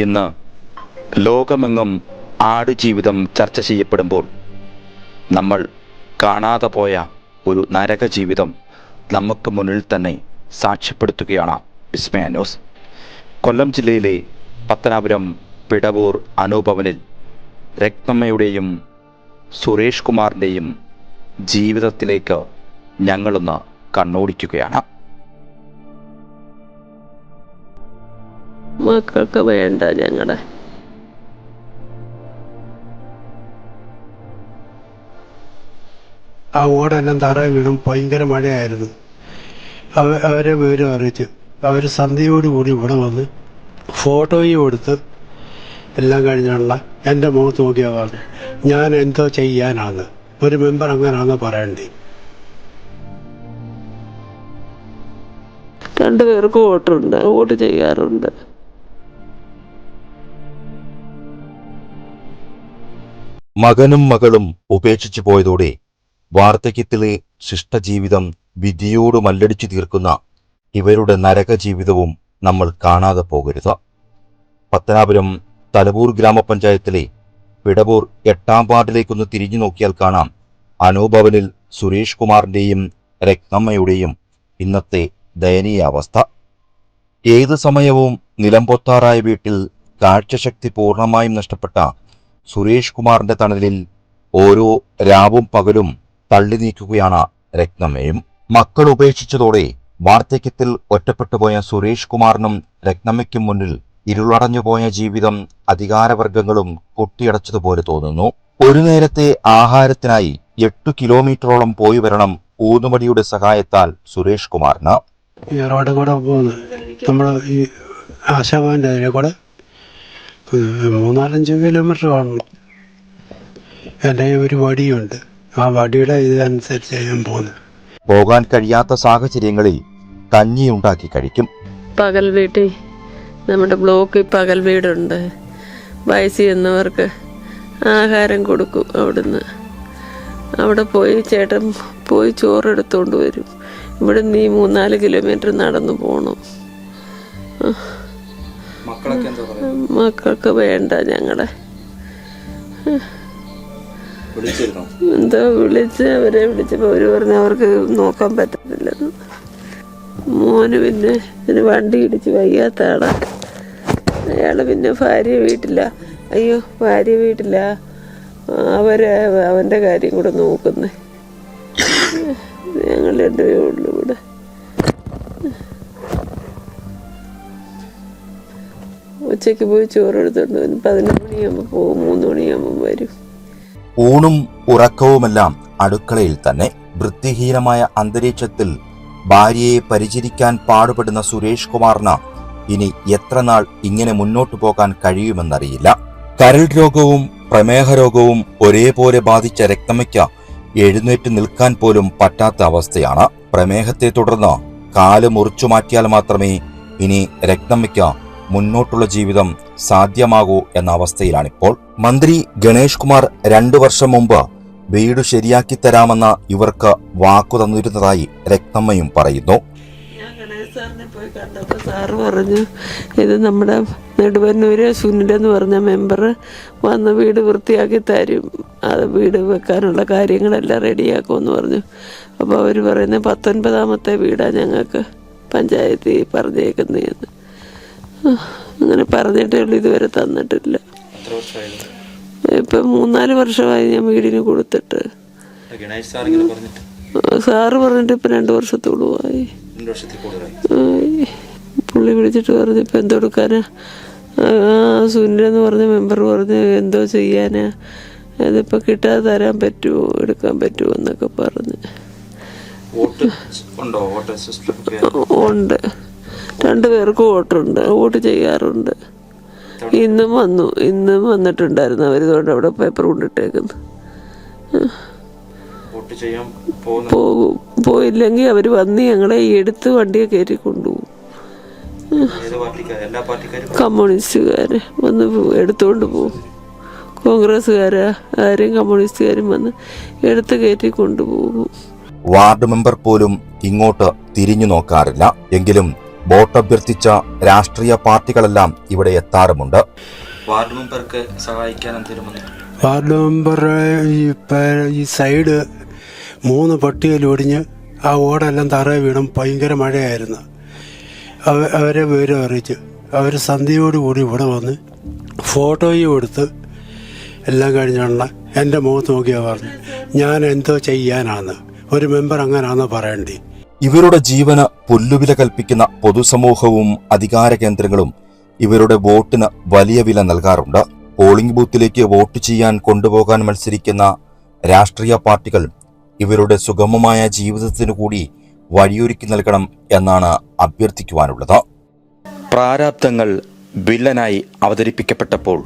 ഇന്ന് ലോകമെങ്ങും ആടുജീവിതം ചർച്ച ചെയ്യപ്പെടുമ്പോൾ നമ്മൾ കാണാതെ പോയ ഒരു നരക ജീവിതം നമുക്ക് മുന്നിൽ തന്നെ സാക്ഷ്യപ്പെടുത്തുകയാണ് വിസ്മയാനോസ് കൊല്ലം ജില്ലയിലെ പത്തനാപുരം പിടവൂർ അനുഭവനിൽ രക്തമ്മയുടെയും സുരേഷ് കുമാറിന്റെയും ജീവിതത്തിലേക്ക് ഞങ്ങളൊന്ന് കണ്ണോടിക്കുകയാണ്. മക്കൾക്ക് വേണ്ട ഞങ്ങളുടെ ആ ഓടെല്ലാം തറ വീണും ഭയങ്കര മഴയായിരുന്നു. അവ അവരെ വിവരം അറിയിച്ചു അവർ സന്ധ്യയോടുകൂടി ഇവിടെ വന്ന് ഫോട്ടോയും കൊടുത്ത് എല്ലാം കഴിഞ്ഞുള്ള എന്റെ മുഖത്ത് നോക്കിയാൽ പറഞ്ഞു ഞാൻ എന്തോ ചെയ്യാനാണ്. ഒരു മെമ്പർ അങ്ങനെയാണെന്ന് പറയണ്ടേ. രണ്ടുപേർക്ക് ഓട്ടുണ്ട് വോട്ട് ചെയ്യാറുണ്ട്. മകനും മകളും ഉപേക്ഷിച്ചു പോയതോടെ വാർദ്ധക്യത്തിലെ ശിഷ്ടജീവിതം വിധിയോട് മല്ലടിച്ചു തീർക്കുന്ന ഇവരുടെ നരക ജീവിതവും നമ്മൾ കാണാതെ പോകരുത്. പത്തനാപുരം തലവൂർ ഗ്രാമപഞ്ചായത്തിലെ പിടവൂർ എട്ടാം വാർഡിലേക്കൊന്ന് തിരിഞ്ഞു നോക്കിയാൽ കാണാം അനുഭവനിൽ സുരേഷ് കുമാറിന്റെയും രത്നമ്മയുടെയും ഇന്നത്തെ ദയനീയ അവസ്ഥ. ഏത് സമയവും നിലംപൊത്താറായ വീട്ടിൽ കാഴ്ചശക്തി പൂർണമായും നഷ്ടപ്പെട്ട സുരേഷ് കുമാറിന്റെ തണലിൽ ഓരോ രാവും പകലും തള്ളി നീക്കുകയാണ് രത്നമ്മയും. മക്കൾ ഉപേക്ഷിച്ചതോടെ വാർദ്ധക്യത്തിൽ ഒറ്റപ്പെട്ടുപോയ സുരേഷ് കുമാറിനും രത്നമ്മയ്ക്കും മുന്നിൽ ഇരുളടഞ്ഞുപോയ ജീവിതം അധികാരവർഗങ്ങളും കൊട്ടിയടച്ചതുപോലെ തോന്നുന്നു. ഒരു നേരത്തെ ആഹാരത്തിനായി എട്ടു കിലോമീറ്ററോളം പോയി വരണം ഊന്നുമടിയുടെ സഹായത്താൽ സുരേഷ് കുമാറിന്. ഈ റോഡിൽ കൂടെ പോകുന്നത് നമ്മൾ ഈ ആശാഭവന്റെ കൂടെ മൂന്നാലഞ്ച് കിലോമീറ്റർ കാണും എന്റെ ഒരു വടിയുണ്ട്. ആ വടിയുടെ ഇതനുസരിച്ച് ഞാൻ പോകുന്നത് പോകാൻ കഴിയാത്ത സാഹചര്യങ്ങളിൽ കഞ്ഞി ഉണ്ടാക്കി കഴിക്കും. പകൽ വീട്ടിൽ നമ്മുടെ ബ്ലോക്കിൽ പകൽ വീടുണ്ട്. വയസ്സിൽ എന്നവർക്ക് ആഹാരം കൊടുക്കും അവിടുന്ന്. അവിടെ പോയി ചേട്ടൻ പോയി ചോറ് എടുത്തുകൊണ്ട് വരും. ഇവിടെ നീ മൂന്നാൽ കിലോമീറ്റർ നടന്നു പോകണം മക്കൾക്ക് വേണ്ട ഞങ്ങളെ. എന്തോ വിളിച്ച് അവരെ വിളിച്ചപ്പോൾ അവർ പറഞ്ഞു അവർക്ക് നോക്കാൻ പറ്റത്തില്ലെന്ന്. മോന് പിന്നെ പിന്നെ വണ്ടി ഇടിച്ച് വയ്യാത്താണ് അയാൾ അയാൾ പിന്നെ ഭാര്യ വീട്ടില്ല അയ്യോ ഭാര്യ വീട്ടില്ല അവരെ അവന്റെ കാര്യം കൂടെ നോക്കുന്നേ. ഞങ്ങൾ ഉള്ളു ഉള്ളൂ ഇവിടെ. ഉച്ചയ്ക്ക് പോയി ചോറ് എടുത്തോണ്ട് വരും പതിനൊന്ന് മണിയാകുമ്പോൾ പോകും മൂന്ന് മണിയാകുമ്പോൾ വരും. ഊണും ഉറക്കവുമെല്ലാം അടുക്കളയിൽ തന്നെ വൃത്തിഹീനമായ അന്തരീക്ഷത്തിൽ ഭാര്യയെ പരിചരിക്കാൻ പാടുപെടുന്ന സുരേഷ് കുമാറിന് ഇനി എത്രനാൾ ഇങ്ങനെ മുന്നോട്ടു പോകാൻ കഴിയുമെന്നറിയില്ല. കരൾ രോഗവും പ്രമേഹ രോഗവും ഒരേപോലെ ബാധിച്ച രക്തമയ്ക്ക് എഴുന്നേറ്റ് നിൽക്കാൻ പോലും പറ്റാത്ത അവസ്ഥയാണ്. പ്രമേഹത്തെ തുടർന്ന് കാൽ മുറിച്ചു മാറ്റിയാൽ മാത്രമേ ഇനി രക്തമ്മയ്ക്ക് മുന്നോട്ടുള്ള ജീവിതം സാധ്യമാകൂ എന്ന അവസ്ഥയിലാണിപ്പോൾ. മന്ത്രി ഗണേഷ് കുമാർ രണ്ടു വർഷം മുമ്പ് വീട് ശരിയാക്കി തരാമെന്ന ഇവർക്ക് വാക്കു തന്നിരുന്നതായി രക്തമ്മയും പറയുന്നു. സാറിനെ പോയി കണ്ടപ്പോൾ സാറ് പറഞ്ഞു ഇത് നമ്മുടെ നെടുവന്നൂര് സുനിലെന്ന് പറഞ്ഞ മെമ്പർ വന്ന് വീട് വൃത്തിയാക്കി തരും. അത് വീട് വെക്കാനുള്ള കാര്യങ്ങളെല്ലാം റെഡിയാക്കുമെന്ന് പറഞ്ഞു. അപ്പോൾ അവർ പറയുന്നത് പത്തൊൻപതാമത്തെ വീടാണ് ഞങ്ങൾക്ക് പഞ്ചായത്തിൽ പറഞ്ഞേക്കുന്നതെന്ന്. അങ്ങനെ പറഞ്ഞിട്ടേ ഉള്ളൂ ഇതുവരെ തന്നിട്ടില്ല. ഇപ്പം മൂന്നാൽ വർഷമായി ഞാൻ വീടിന് കൊടുത്തിട്ട്. സാറ് പറഞ്ഞിട്ട് ഇപ്പം രണ്ട് വർഷത്തോളൂ ആയി രണ്ട് ആയി. പുള്ളി വിളിച്ചിട്ട് പറഞ്ഞു ഇപ്പം എന്തോ എടുക്കാനാ ആ സുനിലെന്ന് പറഞ്ഞ മെമ്പർ പറഞ്ഞു എന്തോ ചെയ്യാനാ അതിപ്പോൾ കിട്ടാതെ തരാൻ പറ്റുമോ? എടുക്കാൻ പറ്റുമോ എന്നൊക്കെ പറഞ്ഞു. ഉണ്ടോ. വോട്ട് ഉണ്ട് രണ്ടു പേർക്ക് വോട്ടുണ്ട് വോട്ട് ചെയ്യാറുണ്ട്. ഇന്നും വന്നു ഇന്നും വന്നിട്ടുണ്ടായിരുന്നു അവരിതുകൊണ്ട് അവിടെ പേപ്പർ കൊണ്ടിട്ടേക്കുന്നു വോട്ട് ചെയ്യാൻ പോകുന്ന. പോകും. പോയില്ലെങ്കിൽ അവർ വന്ന് ഞങ്ങളെ ഈ എടുത്ത് വണ്ടിയെ കയറ്റി കൊണ്ടുപോകും. കമ്മ്യൂണിസ്റ്റുകാര് എല്ലാ പാർട്ടിക്കാരും കമ്മ്യൂണിസ്റ്റുകാർ വന്ന് എടുത്തുകൊണ്ട് പോകും. കോൺഗ്രസ്സുകാരാ ആരും കമ്മ്യൂണിസ്റ്റുകാരും വന്ന് എടുത്ത് കയറ്റി കൊണ്ടുപോകും. വാർഡ് മെമ്പർ പോലും ഇങ്ങോട്ട് തിരിഞ്ഞു നോക്കാറില്ല. എങ്കിലും വോട്ടഭ്യർത്ഥിച്ച രാഷ്ട്രീയ പാർട്ടികളെല്ലാം ഇവിടെ എത്താറുമുണ്ട്. വാർഡ് മെമ്പർക്ക് സഹായിക്കാൻ വാർഡ് മെമ്പർ ഈ സൈഡ് മൂന്ന് പട്ടികയിൽ ഒടിഞ്ഞ് ആ ഓടെല്ലാം തറ വീണും ഭയങ്കര മഴയായിരുന്നു. അവ- അവരെ വിവരം അറിയിച്ച് അവർ സന്ധ്യയോടുകൂടി ഇവിടെ വന്ന് ഫോട്ടോയും എടുത്ത് എല്ലാം കഴിഞ്ഞാണ് എന്റെ മുഖത്ത് നോക്കിയാൽ പറഞ്ഞു ഞാൻ എന്തോ ചെയ്യാനാണ്? ഒരു മെമ്പർ അങ്ങനാണെന്ന് പറയണ്ടേ? ഇവരുടെ ജീവന് പുല്ലുവില കൽപ്പിക്കുന്ന പൊതുസമൂഹവും അധികാര കേന്ദ്രങ്ങളും ഇവരുടെ വോട്ടിന് വലിയ വില നൽകാറുണ്ട്. പോളിംഗ് ബൂത്തിലേക്ക് വോട്ട് ചെയ്യാൻ കൊണ്ടുപോകാൻ മത്സരിക്കുന്ന രാഷ്ട്രീയ പാർട്ടികൾ ഇവരുടെ സുഗമമായ ജീവിതത്തിനു കൂടി വഴിയൊരുക്കി നൽകണം എന്നാണ് അഭ്യർത്ഥിക്കുവാനുള്ളത്. പ്രാരാബ്ദങ്ങൾ വില്ലനായി അവതരിപ്പിക്കപ്പെട്ടപ്പോൾ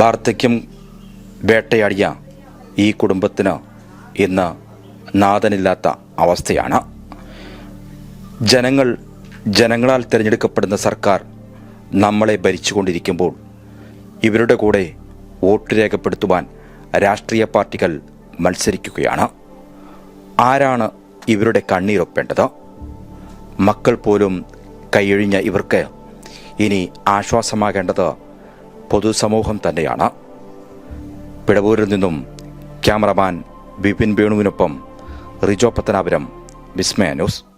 വാർദ്ധക്യം വേട്ടയാടിയ ഈ കുടുംബത്തിന് ഇന്ന് നാഥനില്ലാത്ത അവസ്ഥയാണ്. ജനങ്ങൾ ജനങ്ങളാൽ തിരഞ്ഞെടുക്കപ്പെടുന്ന സർക്കാർ നമ്മളെ ഭരിച്ചുകൊണ്ടിരിക്കുമ്പോൾ ഇവരുടെ കൂടെ വോട്ട് രേഖപ്പെടുത്തുവാൻ രാഷ്ട്രീയ പാർട്ടികൾ മത്സരിക്കുകയാണ്. ആരാണ് ഇവരുടെ കണ്ണീരൊപ്പേണ്ടത്? മക്കൾ പോലും കൈയൊഴിഞ്ഞ ഇവർക്ക് ഇനി ആശ്വാസമാകേണ്ടത് പൊതുസമൂഹം തന്നെയാണ്. പിടവൂരിൽ നിന്നും ക്യാമറമാൻ വിപിൻ വേണുവിനൊപ്പം റിജോ പത്തനാപുരം വിസ്മയ ന്യൂസ്.